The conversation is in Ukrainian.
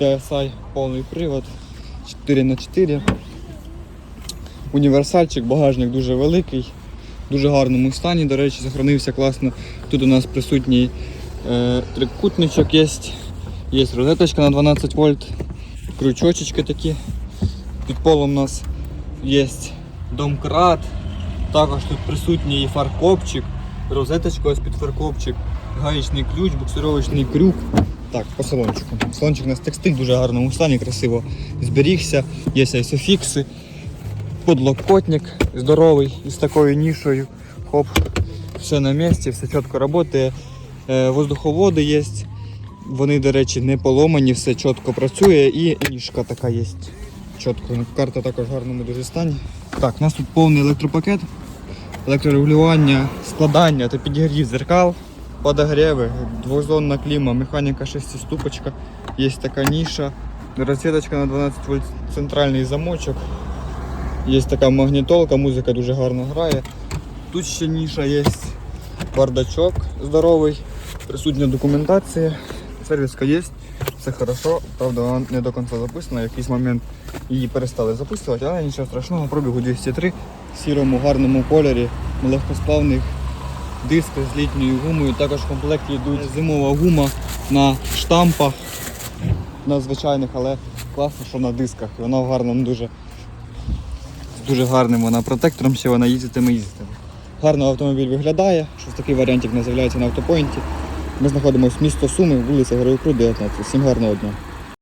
TSI повний привод 4х4. Універсальчик, багажник дуже великий, в дуже гарному стані, до речі, захоронився класно. Тут у нас присутній е, трикутничок є, є розеточка на 12 вольт, крючочки такі. Під полом у нас є домкрат, також тут присутній фаркопчик, розеточка ось під фаркопчик, гаєчний ключ, буксировочний крюк. Так, по салончику. Салончик у нас текстиль дуже гарному стані, красиво зберігся. Є айсофікси, подлокотник здоровий із такою нішою. Хоп, все на місці, все чітко працює. Е, Воздуховоди є. Вони, до речі, не поломані, все чітко працює і ніжка така є. Чітко. Карта також в гарному дуже стані. Так, у нас тут повний електропакет, електрорегулювання, складання та підігрів зеркал, подогріви, двозонна кліма, механіка шестиступочка, є така ніша, розсвіточка на 12 вольт, центральний замочок. Є така магнітолка, музика дуже гарно грає. Тут ще ніша є, бардачок здоровий, присутня документація, сервіска є, все хорошо, правда вона не до кінця записана, в якийсь момент її перестали записувати, але нічого страшного, пробігу 203 в сірому гарному кольорі, легкосплавних диски з літньою гумою. Також в комплекті йдуть зимова гума на штампах, на звичайних, але класно, що на дисках. І вона в гарному дуже дуже гарним вона протектором, ще вона їздитиме їздитиме. Гарно автомобіль виглядає, щось такий варіантик не з'являється на автопоінті. Ми знаходимося в місто Суми, вулиця Героїв Крут, 19. Всім гарного дня.